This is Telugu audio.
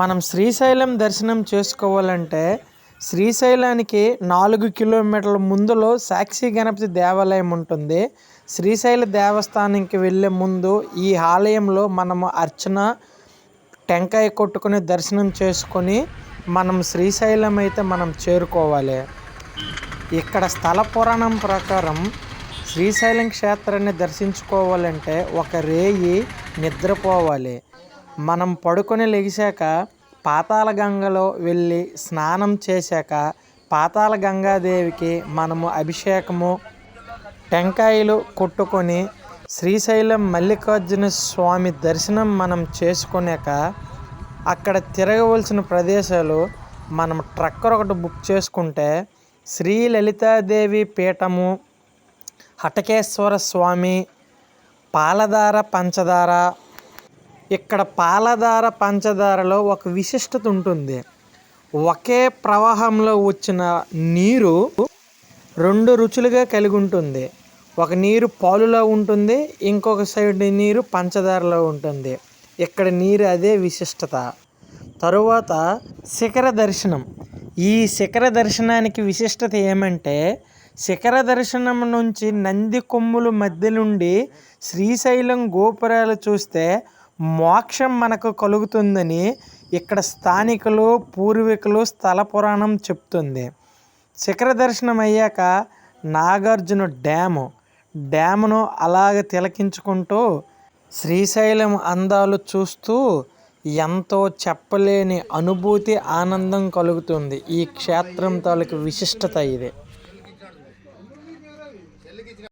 మనం శ్రీశైలం దర్శనం చేసుకోవాలంటే శ్రీశైలానికి నాలుగు కిలోమీటర్ల ముందులో సాక్షి గణపతి దేవాలయం ఉంటుంది. శ్రీశైల దేవస్థానంకి వెళ్ళే ముందు ఈ ఆలయంలో మనము అర్చన టెంకాయ కొట్టుకొని దర్శనం చేసుకొని మనం శ్రీశైలం అయితే మనం చేరుకోవాలి. ఇక్కడ స్థల పురాణం ప్రకారం శ్రీశైలం క్షేత్రాన్ని దర్శించుకోవాలంటే ఒక రేయి నిద్రపోవాలి. మనం పడుకొని లెగిశాక పాతాళ గంగలో వెళ్ళి స్నానం చేశాక పాతాళ గంగాదేవికి మనము అభిషేకము టెంకాయలు కొట్టుకొని శ్రీశైలం మల్లికార్జున స్వామి దర్శనం మనం చేసుకున్నాక అక్కడ తిరగవలసిన ప్రదేశాలు మనం ట్రక్కర్ ఒకటి బుక్ చేసుకుంటే శ్రీ లలితాదేవి పీఠము హటకేశ్వర స్వామి పాలధార పంచదార ఇక్కడ పాలధార పంచదారలో ఒక విశిష్టత ఉంటుంది. ఒకే ప్రవాహంలో వచ్చిన నీరు రెండు రుచులుగా కలిగి ఉంటుంది. ఒక నీరు పాలులో ఉంటుంది ఇంకొక సైడ్ నీరు పంచదారలో ఉంటుంది. ఇక్కడ నీరు అదే విశిష్టత. తరువాత శిఖర దర్శనం. ఈ శిఖర దర్శనానికి విశిష్టత ఏమంటే శిఖర దర్శనం నుంచి నంది కొమ్ముల మధ్య నుండి శ్రీశైలం గోపురాలు చూస్తే మోక్షం మనకు కలుగుతుందని ఇక్కడ స్థానికులు పూర్వీకులు స్థల పురాణం చెప్తుంది. శిఖర దర్శనం అయ్యాక నాగార్జున డ్యాము డ్యామును అలాగ తిలకించుకుంటూ శ్రీశైలం అందాలు చూస్తూ ఎంతో చెప్పలేని అనుభూతి ఆనందం కలుగుతుంది. ఈ క్షేత్రం తాలూకు విశిష్టత ఇది.